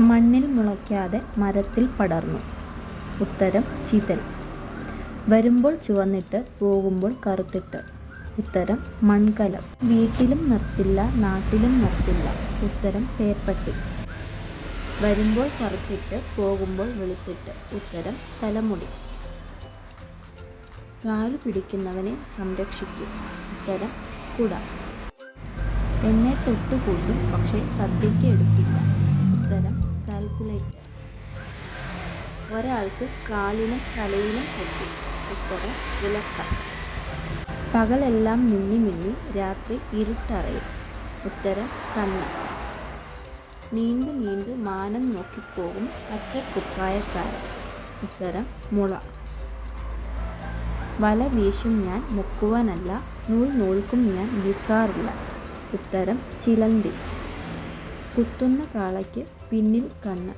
മണ്ണിൽ മുളയ്ക്കാതെ മരത്തിൽ പടർന്നു. ഉത്തരം ചിതൽ. വരുമ്പോൾ ചുവന്നിട്ട് പോകുമ്പോൾ കറുത്തിട്ട്. ഉത്തരം മൺകലം. വീട്ടിലും നിർത്തില്ല നാട്ടിലും നിർത്തില്ല. ഉത്തരം പേപ്പട്ടി. വരുമ്പോൾ കറുത്തിട്ട് പോകുമ്പോൾ വെളുത്തിട്ട്. ഉത്തരം തലമുടി. കാൽ പിടിക്കുന്നവനെ സംരക്ഷിക്കും. ഉത്തരം കുട. എന്നെ തൊട്ടുകൂട്ടും പക്ഷേ സദ്യയ്ക്ക് എടുക്കില്ല. ഉത്തരം കാൽക്കുലേറ്റർ. ഒരാൾക്ക് കാലിനും തലയിലും പൊട്ടി. ഉത്തരം വിലക്ക പകലെല്ലാം മിന്നി മിന്നി രാത്രി ഇരുട്ടറയും. ഉത്തരം കണ്ണ്. നീണ്ടു നീണ്ടു മാനം നോക്കിപ്പോകും പച്ചക്കുപ്പായക്കാരൻ. ഉത്തരം മുള. വല വീശും ഞാൻ മുക്കുവാനല്ല നൂൽ നൂൽക്കും ഞാൻ നിൽക്കാറില്ല. ഉത്തരം ചിലന്തി. കുത്തുന്ന കാളയ്ക്ക് പിന്നിൽ കണ്ണ്.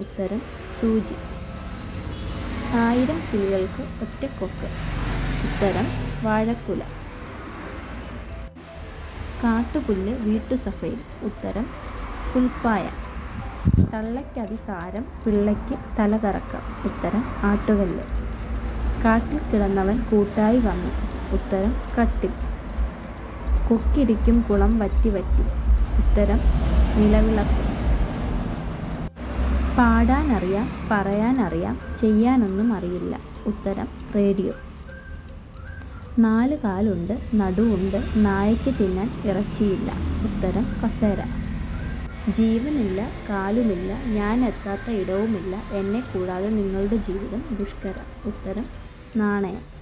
ഉത്തരം സൂചി. ആയിരം കിളികൾക്ക് ഒറ്റക്കൊക്ക്. ഉത്തരം വാഴക്കുല. കാട്ടുപുല്ല് വീട്ടുസഭയിൽ. ഉത്തരം പുൽപ്പായ. തള്ളയ്ക്കതിസാരം പിള്ളയ്ക്ക് തലകറക്കം. ഉത്തരം ആട്ടുകല്ല്. കാട്ടിൽ കിടന്നവൻ കൂട്ടായി വന്നു. ഉത്തരം കട്ടിൽ. കൊക്കിരിക്കും കുളം വറ്റി വറ്റി. ഉത്തരം നിലവിളക്ക്. പാടാനറിയാം പറയാനറിയാം ചെയ്യാനൊന്നും അറിയില്ല. ഉത്തരം റേഡിയോ. നാല് കാലുണ്ട് നടുവുണ്ട് നായയ്ക്ക് തിന്നാൻ ഇറച്ചിയില്ല. ഉത്തരം കസേര. ജീവനില്ല കാലുമില്ല ഞാൻ എത്താത്ത ഇടവുമില്ല എന്നെ കൂടാതെ നിങ്ങളുടെ ജീവിതം ദുഷ്കരം. ഉത്തരം നാണയം.